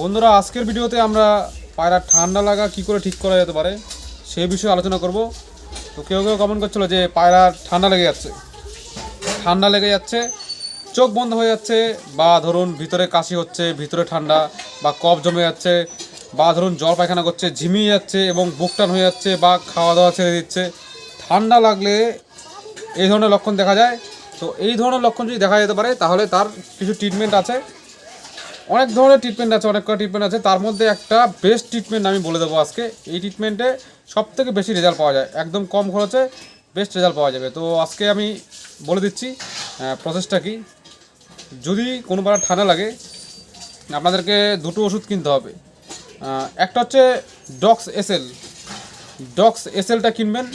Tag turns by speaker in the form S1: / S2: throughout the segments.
S1: বন্ধুরা, আজকের ভিডিওতে আমরা পায়রার ঠান্ডা লাগা কি করে ঠিক করা যেতে পারে সেই বিষয়ে আলোচনা করব। তো কেউ কেউ কমেন্ট করছিল যে পায়রার ঠান্ডা লেগে যাচ্ছে। ঠান্ডা লেগে যাচ্ছে, চোখ বন্ধ হয়ে যাচ্ছে, বা ধরুন ভিতরে কাশি হচ্ছে, ভিতরে ঠান্ডা, বা কফ জমে যাচ্ছে, বা ধরুন জল পায়খানা করছে, ঝিমিয়ে যাচ্ছে এবং বুক টান হয়ে যাচ্ছে, বা খাওয়া দাওয়া ছেড়ে দিচ্ছে। ঠান্ডা লাগলে এই ধরনের লক্ষণ দেখা যায়। তো এই ধরনের লক্ষণ যদি দেখা যেতে পারে, তাহলে তার কিছু ট্রিটমেন্ট আছে। অনেক ধরনের ট্রিটমেন্ট আছে, অনেক কটা ট্রিটমেন্ট আছে। তার মধ্যে একটা বেস্ট ট্রিটমেন্ট আমি বলে দেবো আজকে। এই ট্রিটমেন্টে সব থেকে বেশি রেজাল্ট পাওয়া যায়। একদম কম খরচে বেস্ট রেজাল্ট পাওয়া যাবে। তো আজকে আমি বলে দিচ্ছি প্রসেসটা কি? যদি কোনো বার ঠান্ডা লাগে, আপনাদেরকে দুটো ওষুধ কিনতে হবে। একটা হচ্ছে ডক্স এসএল ডক্স এসএলটা কিনবেন,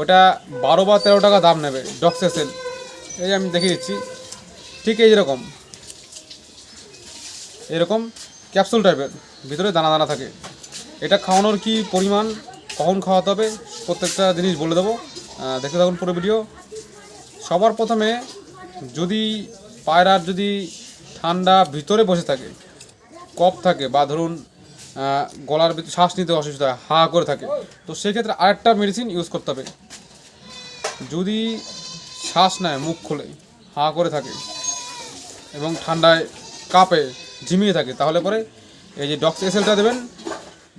S1: ওটা বারো বা তেরো টাকা দাম নেবে ডক্স এসএল এই আমি দেখিয়ে দিচ্ছি, ঠিক এই রকম। এরকম ক্যাপসুল টাইপের ভিতরে দানা দানা থাকে। এটা খাওয়ানোর কি পরিমাণ, কখন খাওয়াতে হবে, প্রত্যেকটা জিনিস বলে দেবো। দেখতে থাকুন পুরো ভিডিও সবার প্রথমে যদি পায়রার যদি ঠান্ডা ভিতরে বসে থাকে, কফ থাকে বা ধরুন গলার ভিতরে শ্বাস নিতে অসুবিধা হয়, হা করে থাকে, তো সেক্ষেত্রে আরেকটা মেডিসিন ইউজ করতে হবে। যদি শ্বাস নেয়, মুখ খুলে, হা করে থাকে এবং ঠান্ডায় কাঁপে ঝিমিয়ে থাকে। তাহলে পরে এই যে ডক্স এসএলটা দেবেন,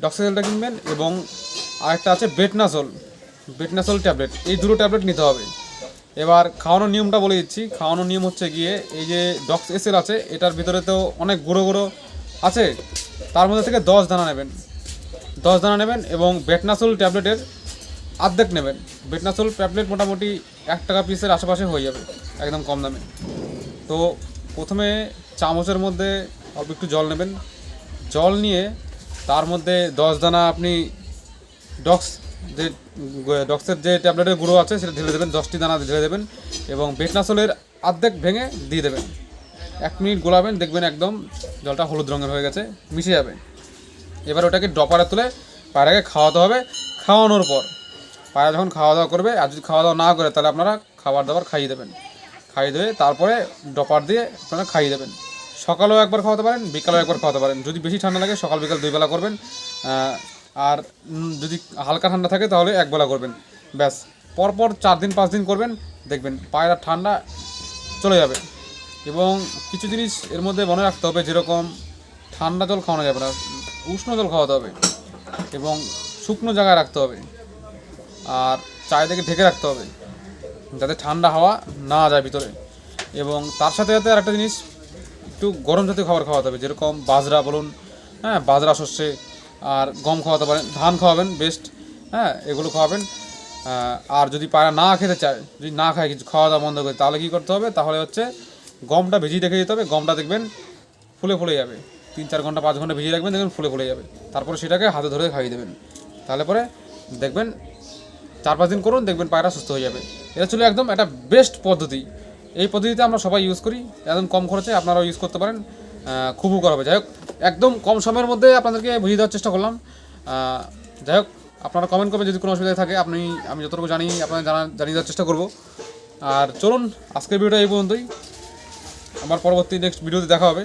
S1: ডক্স এসএলটা কিনবেন এবং আরেকটা আছে বেটনাসল বেটনাসল ট্যাবলেট। এই দুটো ট্যাবলেট নিতে হবে। এবার খাওয়ানোর নিয়মটা বলে দিচ্ছি। খাওয়ানোর নিয়ম হচ্ছে গিয়ে এই যে ডক্স এসএল আছে, এটার ভিতরে তো অনেক গুঁড়ো গুঁড়ো আছে। তার মধ্যে থেকে দশ দানা নেবেন। দশ দানা নেবেন এবং বেটনাসল ট্যাবলেটের আর্ধেক নেবেন। বেটনাসল ট্যাবলেট মোটামুটি এক টাকা পিসের আশেপাশে হয়ে যাবে, একদম কম দামে। তো প্রথমে চামচের মধ্যে অল্প একটু জল নেবেন। জল নিয়ে তার মধ্যে দশ দানা আপনি ডক্স যে ডক্সের যে ট্যাবলেটের গুঁড়ো আছে সেটা ঢেলে দেবেন, দশটি দানা ঢেলে দেবেন এবং বেটনাসলের আর্ধেক ভেঙে দিয়ে দেবেন। এক মিনিট গোলাবেন, দেখবেন একদম জলটা হলুদ রঙের হয়ে গেছে, মিশে যাবে। এবার ওটাকে ডপারে তুলে পায়রাকে খাওয়াতে হবে। খাওয়ানোর পর পায়রা যখন খাওয়া দাওয়া করবে, আর যদি খাওয়া দাওয়া না করে, তাহলে আপনারা খাবার দাবার খাইয়ে দেবেন। খাইয়ে দেবে, তারপরে ডপার দিয়ে আপনারা খাইয়ে দেবেন। সকালেও একবার খাওয়াতে পারেন, বিকালেও একবার খাওয়াতে পারেন। যদি বেশি ঠান্ডা লাগে, সকাল বিকাল দুই বেলা করবেন। আর যদি হালকা ঠান্ডা থাকে, তাহলে এক বেলা করবেন। ব্যাস, পরপর চার দিন, পাঁচ দিন করবেন। দেখবেন, পায়রা ঠান্ডা চলে যাবে। এবং কিছু জিনিস এর মধ্যে মনে রাখতে হবে, যেরকম ঠান্ডা জল খাওয়ানো যাবে না, উষ্ণ জল খাওয়াতে হবে এবং শুকনো জায়গায় রাখতে হবে। আর চারিদিকে ঢেকে রাখতে হবে, যাতে ঠান্ডা হাওয়া না যায় ভিতরে। এবং তার সাথে সাথে আর একটা জিনিস একটু গরম জাতীয় খাবার খাওয়াতে হবে, যেরকম বাজরা বলুন হ্যাঁ বাজরা শস্যে আর গম খাওয়াতে পারেন, ধান খাওয়াবেন বেস্ট হ্যাঁ এগুলো খাওয়াবেন। আর যদি পায়রা না খেতে চায়, যদি না খায়, কিছু খাওয়া দাওয়া বন্ধ করে, তাহলে কী করতে হবে? তাহলে হচ্ছে গমটা ভিজিয়ে রেখে দিতে হবে, গমটা দেখবেন ফুলে ফুলে যাবে। তিন চার ঘণ্টা, পাঁচ ঘণ্টা ভিজিয়ে রাখবেন, দেখবেন ফুলে ফুলে যাবে। তারপরে সেটাকে হাতে ধরে খাইয়ে দেবেন। তাহলে পরে দেখবেন, চার পাঁচ দিন করুন, দেখবেন পায়রা সুস্থ হয়ে যাবে। এটা ছিল একদম একটা বেস্ট পদ্ধতি। এই পদ্ধতিতে আমরা সবাই ইউজ করি। একদম কম খরচে আপনারাও ইউজ করতে পারেন। খুব উপকার হবে। যাই হোক একদম কম সময়ের মধ্যে আপনাদেরকে বুঝিয়ে দেওয়ার চেষ্টা করলাম। যাই হোক আপনারা কমেন্ট করবেন যদি কোনো অসুবিধা থাকে, আপনি, আমি যতটুকু জানি, আপনাদের জানা, জানিয়ে দেওয়ার চেষ্টা করব। আর চলুন, আজকের ভিডিওটা এই পর্যন্তই। আমার পরবর্তী নেক্সট ভিডিওতে দেখা হবে।